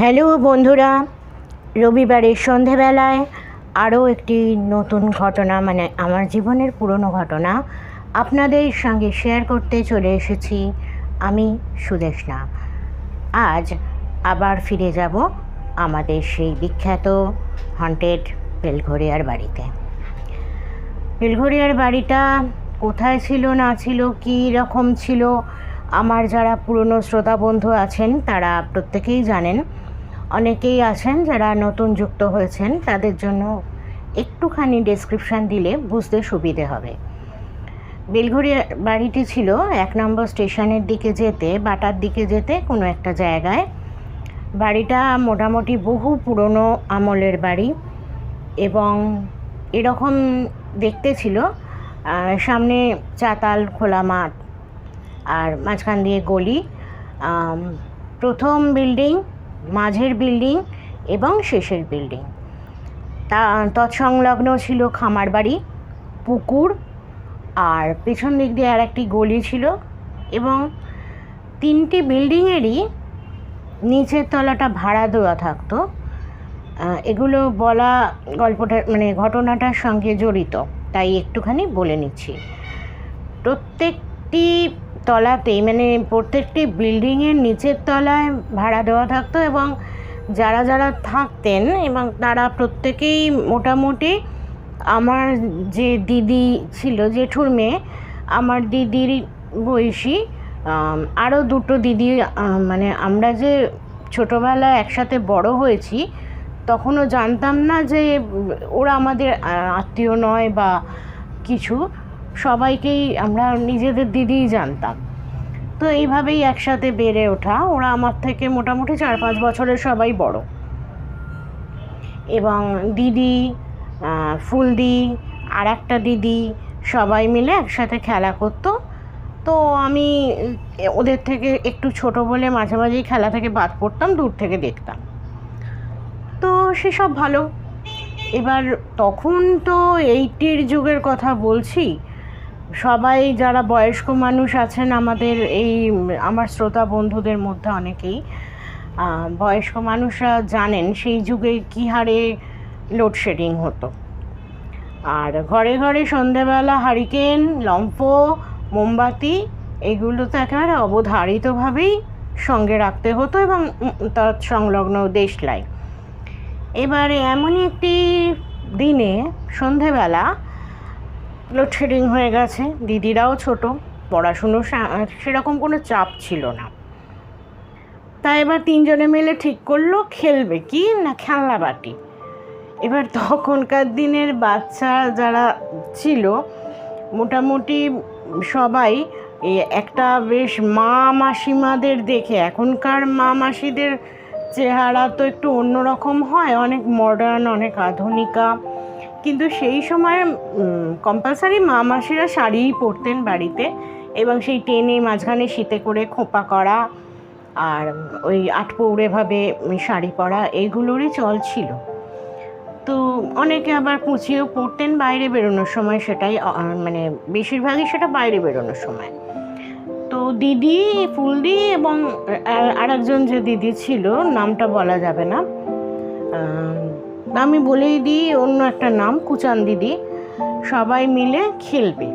Hello বন্ধুরা, রবিবারের সন্ধেবেলায় আরও একটি নতুন ঘটনা মানে আমার জীবনের পুরনো ঘটনা আপনাদের সঙ্গে শেয়ার করতে চলে এসেছি আমি সুদেশনা। আজ আবার ফিরে যাব আমাদের সেই বিখ্যাত হন্টেড বেলঘরিয়ার বাড়িতে। বেলঘরিয়ার বাড়িটা কোথায় ছিল, না ছিল, কী রকম ছিল, আমার যারা পুরনো শ্রোতা বন্ধু আছেন তারা প্রত্যেকেই জানেন। অনেকেই আছেন যারা নতুন যুক্ত হয়েছেন, তাদের জন্য একটুখানি ডেসক্রিপশান দিলে বুঝতে সুবিধে হবে। বেলঘরিয়া বাড়িটি ছিল এক নম্বর স্টেশনের দিকে যেতে, বাটার দিকে যেতে কোনো একটা জায়গায়। বাড়িটা মোটামুটি বহু পুরনো আমলের বাড়ি এবং এরকম দেখতে ছিল সামনে চাতাল, খোলা মাঠ আর মাঝখান দিয়ে গলি। প্রথম বিল্ডিং মাঝের বিল্ডিং এবং শেষের বিল্ডিং। তা তৎসংলগ্ন ছিল খামার বাড়ি, পুকুর, আর পেছন দিক দিয়ে আর একটি গলি ছিল এবং তিনটি বিল্ডিংয়েরই নিচের তলাটা ভাড়া দেওয়া থাকতো। এগুলো বলা গল্পটা মানে ঘটনাটার সঙ্গে জড়িত, তাই একটুখানি বলে নিচ্ছি। প্রত্যেকটি তলাতেই মানে প্রত্যেকটি বিল্ডিংয়ের নিচের তলায় ভাড়া দেওয়া থাকতো এবং যারা যারা থাকতেন এবং তারা প্রত্যেকেই মোটামুটি আমার যে দিদি ছিল, জেঠুর মেয়ে, আমার দিদির বয়সী আরও দুটো দিদি মানে আমরা যে ছোটোবেলায় একসাথে বড় হয়েছি, তখনও জানতাম না যে ওরা আমাদের আত্মীয় নয় বা কিছু। সবাইকেই আমরা নিজেদের দিদিই জানতাম। তো এইভাবেই একসাথে বেড়ে ওঠা। ওরা আমার থেকে মোটামুটি চার পাঁচ বছরের সবাই বড়। এবং দিদি ফুলদি আর একটা দিদি সবাই মিলে একসাথে খেলা করতো। তো আমি ওদের থেকে একটু ছোট বলে মাঝে মাঝেই খেলা থেকে বাদ পড়তাম, দূর থেকে দেখতাম। তো সেসব ভালো। এবার তখন তো এইটির যুগের কথা বলছি। সবাই যারা বয়স্ক মানুষ আছেন, আমাদের এই, আমার শ্রোতা বন্ধুদের মধ্যে অনেকেই বয়স্ক মানুষরা জানেন সেই যুগে কী হারে লোডশেডিং হতো। আর ঘরে ঘরে সন্ধেবেলা হারিকেন, লম্ফ, মোমবাতি, এগুলো তো একেবারে অবধারিতভাবেই সঙ্গে রাখতে হতো এবং তার সংলগ্ন দেশলাই। এবারে এমনই একটি দিনে সন্ধেবেলা লোডশেডিং হয়ে গেছে। দিদিরাও ছোট, পড়াশুনো সেরকম কোনো চাপ ছিল না। তাই এবার তিনজনে মিলে ঠিক করল, খেলবে কি না খেলনা বাটি। এবার তখনকার দিনের বাচ্চা যারা ছিল, মোটামুটি সবাই একটা বেশ মা মাসিমাদের দেখে, এখনকার মা মাসিদের চেহারা তো একটু অন্যরকম হয়, অনেক মডার্ন অনেক আধুনিকা। কিন্তু সেই সময় কম্পালসারি মা মাসিরা শাড়িই পরতেন বাড়িতে এবং সেই টেনে মাঝখানে শীতে করে খোঁপা করা আর ওই আটপৌড়েভাবে শাড়ি পরা এইগুলোরই চল ছিল। তো অনেকে আবার কুচিয়েও পরতেন বাইরে বেরোনোর সময় সেটাই মানে বেশিরভাগই সেটা বাইরে বেরোনোর সময়। তো দিদি ফুলদি এবং আহ, আরেকজন যে দিদি ছিল নামটা বলা যাবে না আমি বলেই দিই, অন্য একটা নাম, কুচান দিদি। সবাই মিলে খেলবে।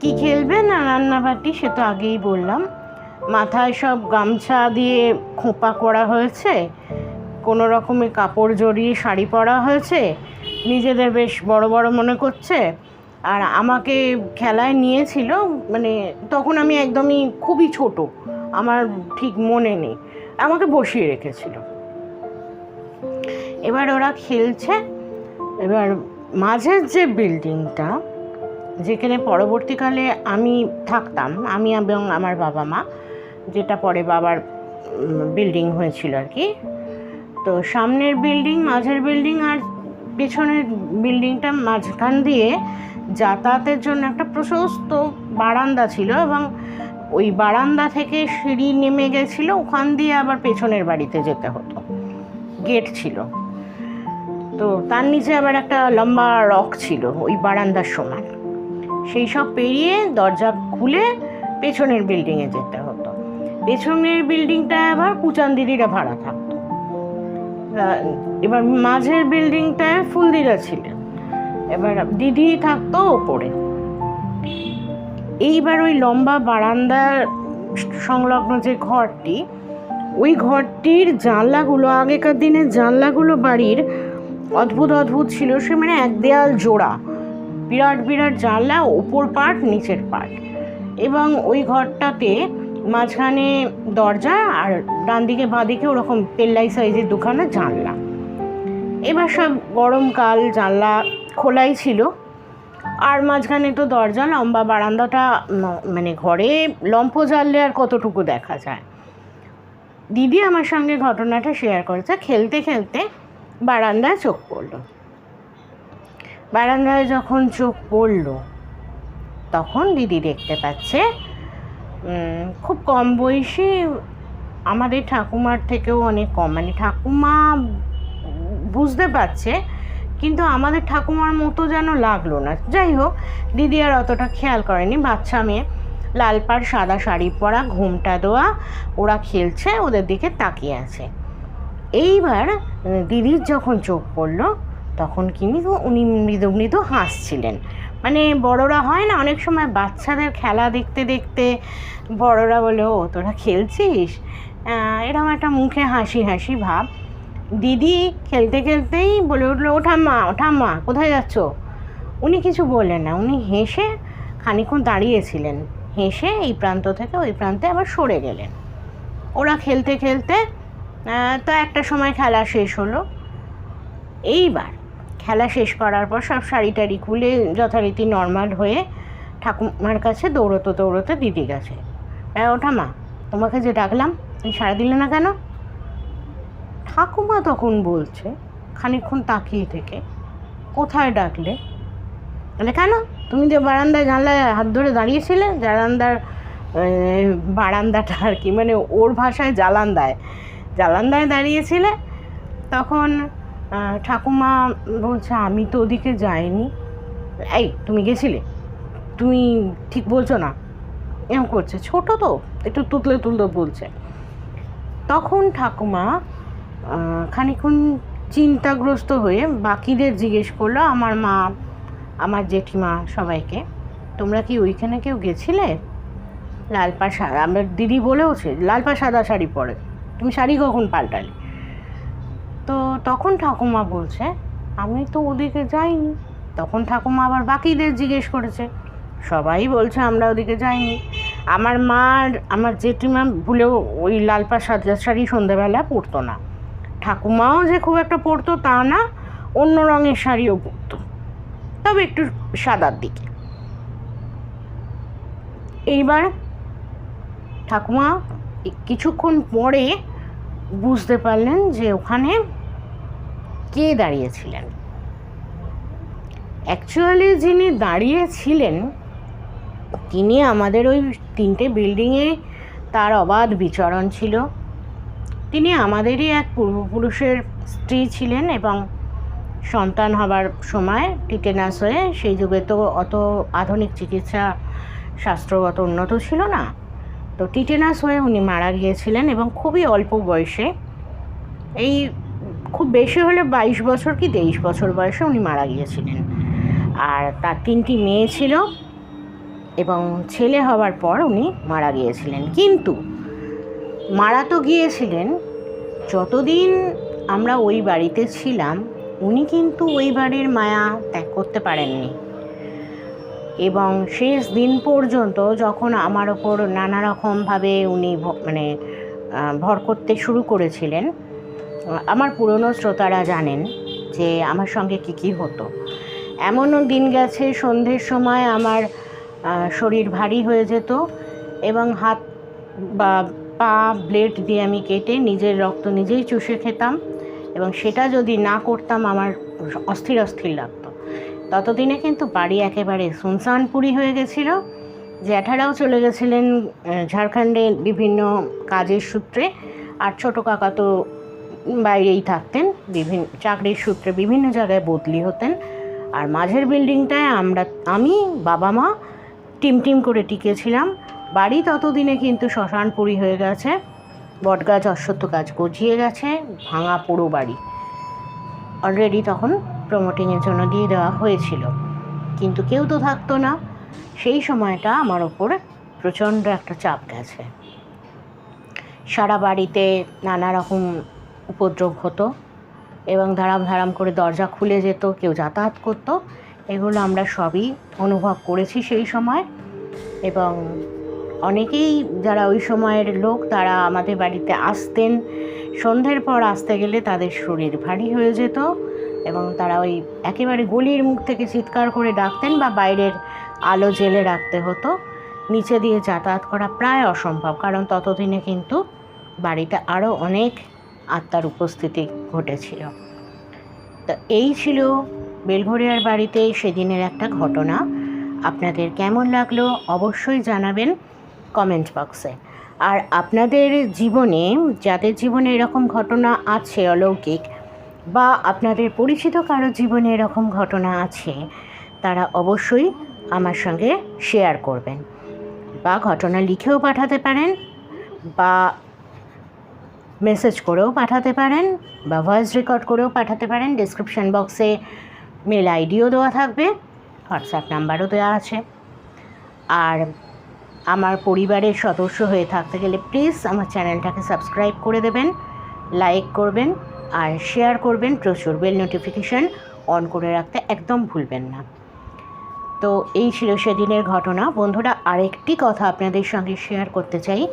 কি খেলবে না রান্নাবাটি সে তো আগেই বললাম। মাথায় সব গামছা দিয়ে খোঁপা করা হয়েছে, কোনো রকমের কাপড় জড়িয়ে শাড়ি পরা হয়েছে, নিজেদের বেশ বড় বড় মনে করছে। আর আমাকে খেলায় নিয়েছিল মানে তখন আমি একদমই খুবই ছোট, আমার ঠিক মনে নেই, আমাকে বসিয়ে রেখেছিল। এবার ওরা খেলছে। এবার মাঝের যে বিল্ডিংটা যেখানে পরবর্তীকালে আমি থাকতাম, আমি এবং আমার বাবা মা, যেটা পরে বাবার বিল্ডিং হয়েছিল আর কি তো সামনের বিল্ডিং মাঝের বিল্ডিং আর পেছনের বিল্ডিংটা মাঝখান দিয়ে যাতায়াতের জন্য একটা প্রশস্ত বারান্দা ছিল এবং ওই বারান্দা থেকে সিঁড়ি নেমে গেছিল, ওখান দিয়ে আবার পেছনের বাড়িতে যেতে হতো। গেট ছিল। তো তার নিচে আবার একটা লম্বা রক ছিল, ওই বারান্দার সমান। সেই সব পেরিয়ে দরজা খুলে পেছনের বিল্ডিংয়ে যেতে হতো। পেছনের বিল্ডিংটায় আবার কুচান দিদিরা ভাড়া থাকতো। এবার মাঝের দিল্ডিংটায় ফুলদিরা ছিলেন। এবার দিদি থাকতো ওপরে। এইবার ওই লম্বা বারান্দার সংলগ্ন যে ঘরটি, ওই ঘরটির জানলাগুলো, আগেকার দিনের জানলাগুলো বাড়ির অদ্ভুত অদ্ভুত ছিল সে মানে এক দেয়াল জোড়া। বিরাট বিরাট জানলা, ওপর পার্ট নিচের পার্ট এবং ওই ঘরটাতে মাঝখানে দরজা আর ডান দিকে, বাঁ দিকে ওরকম পেল্লাই সাইজের দুখানা জানলা। এবার সব গরমকাল জানলা খোলাই ছিল। আর মাঝখানে তো দরজা, লম্বা বারান্দাটা মানে ঘরে লম্ফ জ্বাললে আর কতটুকু দেখা যায়। দিদি আমার সঙ্গে ঘটনাটা শেয়ার করেছে। খেলতে খেলতে বারান্দায় চোখ পড়ল। বারান্দায় যখন চোখ পড়ল, তখন দিদি দেখতে পাচ্ছে খুব কম বয়সী আমাদের ঠাকুমার থেকেও অনেক কম। মানে ঠাকুমা বুঝতে পারছে, কিন্তু আমাদের ঠাকুমার মতো যেন লাগল না। যাই হোক, দিদি আর অতটা খেয়াল করেনি। বাচ্চা মেয়ে, লাল পাড়, সাদা শাড়ি পরা, ঘুমটা দেওয়া, ওরা খেলছে, ওদের দিকে তাকিয়ে আছে। এইবার দিদির যখন চোখ পড়ল, তখন কিন্তু উনি মৃদু মৃদু হাসছিলেন। মানে বড়রা হয় না, অনেক সময় বাচ্চাদের খেলা দেখতে দেখতে বড়রা বলে, ও, তোরা খেলছিস? এরকম একটা মুখে হাসি হাসি ভাব। দিদি খেলতে খেলতেই বলে উঠল, ও, ঠাম্মা, ও কোথায় যাচ্ছ? উনি কিছু বললেন না, উনি হেসে খানিক্ষণ দাঁড়িয়েছিলেন। হেসে এই প্রান্ত থেকে ওই প্রান্তে আবার সরে গেলেন। ওরা খেলতে খেলতে তো একটা সময় খেলা শেষ হলো। এইবার খেলা শেষ করার পর সব শাড়ি টাড়ি খুলে যথারীতি নর্মাল হয়ে ঠাকুমার কাছে দৌড়তো দৌড়তো দিদি গেছে। হ্যাঁ ওঠা মা, তোমাকে যে ডাকলাম, তুমি সাড়া দিলে না কেন? ঠাকুমা তখন বলছে, খানিকক্ষণ তাকিয়ে থেকে, কোথায় ডাকলে? বলে, কেন? তুমি যে বারান্দায় জানলায় হাত ধরে দাঁড়িয়েছিলে জালান্দার বারান্দাটা আর কি মানে ওর ভাষায় জালান্দায়। জালান্দায় দাঁড়িয়েছিলে, তখন ঠাকুমা বলছে, আমি তো ওদিকে যাইনি। এই, তুমি গেছিলে? তুমি ঠিক বলছো না। এরকম করছে। ছোট তো। একটু তুতলে তুলতে বলছে। তখন ঠাকুমা খানিক্ষণ চিন্তাগ্রস্ত হয়ে বাকিদের জিজ্ঞেস করল, আমার মা, আমার জেঠিমা সবাইকে, তোমরা কি ওইখানে কেউ গেছিলে? লালপা সাদা আমার দিদি বলেওছে লাল পা সাদা শাড়ি পরে। তুমি শাড়ি কখন পাল্টালে? তো তখন ঠাকুমা বলছে, আমি তো ওদিকে যাইনি। তখন ঠাকুমা আবার বাকিদের জিজ্ঞেস করেছে, সবাই বলছে আমরা ওদিকে যাইনি। আমার মার, আমার জেঠিমা ভুলেও ওই লাল পা সাদা শাড়ি সন্ধেবেলা পরতো না। ঠাকুমাও যে খুব একটা পরতো তা না, অন্য রঙের শাড়িও পরতো। তবে একটু সাদার দিকে। এইবার ঠাকুমা কিছুক্ষণ পরে বুঝতে পারলেন যে ওখানে কে দাঁড়িয়েছিলেন। অ্যাকচুয়ালি যিনি দাঁড়িয়েছিলেন, তিনি আমাদের ওই তিনটে বিল্ডিংয়ে তার অবাধ বিচরণ ছিল। তিনি আমাদেরই এক পূর্বপুরুষের স্ত্রী ছিলেন এবং সন্তান হবার সময় টিটেনাস হয়ে সেই যুগে তো অত আধুনিক চিকিৎসা শাস্ত্রগত উন্নত ছিল না। তো টিটেনাস হয়ে উনি মারা গিয়েছিলেন এবং খুবই অল্প বয়সে। এই খুব বেশি হলে বাইশ বছর কি তেইশ বছর বয়সে উনি মারা গিয়েছিলেন। আর তার তিনটি মেয়ে ছিল এবং ছেলে হওয়ার পর উনি মারা গিয়েছিলেন। কিন্তু মারা তো গিয়েছিলেন, যতদিন আমরা ওই বাড়িতে ছিলাম, উনি কিন্তু ওই বাড়ির মায়া ত্যাগ করতে পারেননি। এবং শেষ দিন পর্যন্ত যখন আমার ওপর নানা রকমভাবে উনি মানে ভর করতে শুরু করেছিলেন, আমার পুরনো শ্রোতারা জানেন যে আমার সঙ্গে কী কী হতো। এমনও দিন গেছে, সন্ধ্যের সময় আমার শরীর ভারী হয়ে যেত এবং হাত বা পা, ব্লেড দিয়ে আমি কেটে নিজের রক্ত নিজেই চুষে খেতাম এবং সেটা যদি না করতাম আমার অস্থির অস্থির লাগতো। ততদিনে কিন্তু বাড়ি একেবারে সুনসানপুরি হয়ে গেছিল। জ্যাঠারাও চলে গেছিলেন ঝাড়খণ্ডে বিভিন্ন কাজের সূত্রে। আর ছোটো কাকা তো বাইরেই থাকতেন বিভিন্ন চাকরির সূত্রে বিভিন্ন জায়গায় বদলি হতেন। আর মাঝের বিল্ডিংটায় আমরা, আমি, বাবা মা, টিম টিম করে টিকেছিলাম। বাড়ি ততদিনে কিন্তু শ্মশানপুরি হয়ে গেছে। বটগাছ অশ্বত্থ গাছ গজিয়ে গেছে, ভাঙা পুরো বাড়ি। অলরেডি তখন প্রমোটিংয়ের জন্য দিয়ে দেওয়া হয়েছিল। কিন্তু কেউ তো থাকতো না। সেই সময়টা আমার ওপর প্রচণ্ড একটা চাপ গেছে। সারা বাড়িতে নানা রকম উপদ্রব হতো এবং ধারাম ধারাম করে দরজা খুলে যেত, কেউ যাতায়াত করতো। এগুলো আমরা সবই অনুভব করেছি সেই সময়। এবং অনেকেই যারা ওই সময়ের লোক, তারা আমাদের বাড়িতে আসতেন। সন্ধ্যের পর আসতে গেলে তাদের শরীর ভারী হয়ে যেত। এবং তারা ওই একেবারে গলির মুখ থেকে চিৎকার করে ডাকতেন বা বাইরের আলো জেলে রাখতে হতো। নিচে দিয়ে যাতায়াত করা প্রায় অসম্ভব, কারণ ততদিনে কিন্তু বাড়িতে আরও অনেক আত্মার উপস্থিতি ঘটেছিল। তো এই ছিল বেলঘরিয়ার বাড়িতে সেদিনের একটা ঘটনা। আপনাদের কেমন লাগল অবশ্যই জানাবেন কমেন্ট বক্সে। আর আপনাদের জীবনে, যাদের জীবনে এরকম ঘটনা আছে অলৌকিক বা আপনাদের পরিচিত কারও জীবনে এরকম ঘটনা আছে, তারা অবশ্যই আমার সঙ্গে শেয়ার করবেন বা ঘটনা লিখেও পাঠাতে পারেন বা মেসেজ করেও পাঠাতে পারেন বা ভয়েস রেকর্ড করেও পাঠাতে পারেন। ডিসক্রিপশান বক্সে মেল আইডিও দেওয়া থাকবে হোয়াটসঅ্যাপ নাম্বারও দেওয়া আছে। আর আমার পরিবারের সদস্য হয়ে থাকতে গেলে প্লিজ আমার চ্যানেলটাকে সাবস্ক্রাইব করে দেবেন লাইক করবেন। আর শেয়ার করবেন প্রচুর বেল নোটিফিকেশান অন করে রাখতে একদম ভুলবেন না। তো এই ছিল সেদিনের ঘটনা। বন্ধুরা, আরেকটি কথা আপনাদের সঙ্গে শেয়ার করতে চাই।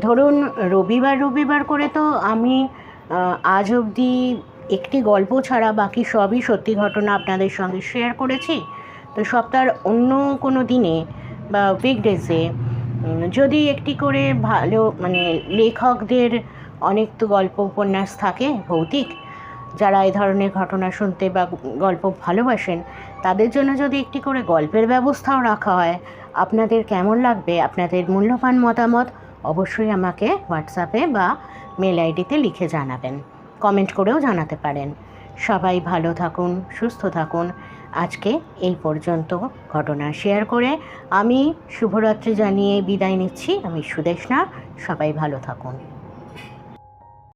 ধরুন, রবিবার রবিবার করে তো আমি আজ অবধি একটি গল্প ছাড়া বাকি সবই সত্যি ঘটনা আপনাদের সঙ্গে শেয়ার করেছি। তো সপ্তাহের অন্য কোনো দিনে বা উইকডেজে যদি একটি করে ভালো মানে লেখকদের অনেক তো গল্প উপন্যাস থাকে, ভৌতিক। যারা এই ধরনের ঘটনা শুনতে বা গল্প ভালোবাসেন, তাদের জন্য যদি একটি করে গল্পের ব্যবস্থাও রাখা হয়, আপনাদের কেমন লাগবে? আপনাদের মূল্যবান মতামত অবশ্যই আমাকে হোয়াটসঅ্যাপে বা মেল আইডিতে লিখে জানাবেন। কমেন্ট করেও জানাতে পারেন। সবাই ভালো থাকুন, সুস্থ থাকুন। আজকে এই পর্যন্ত ঘটনা শেয়ার করে আমি শুভরাত্রি জানিয়ে বিদায় নিচ্ছি। আমি সুদেশনা সবাই ভালো থাকুন।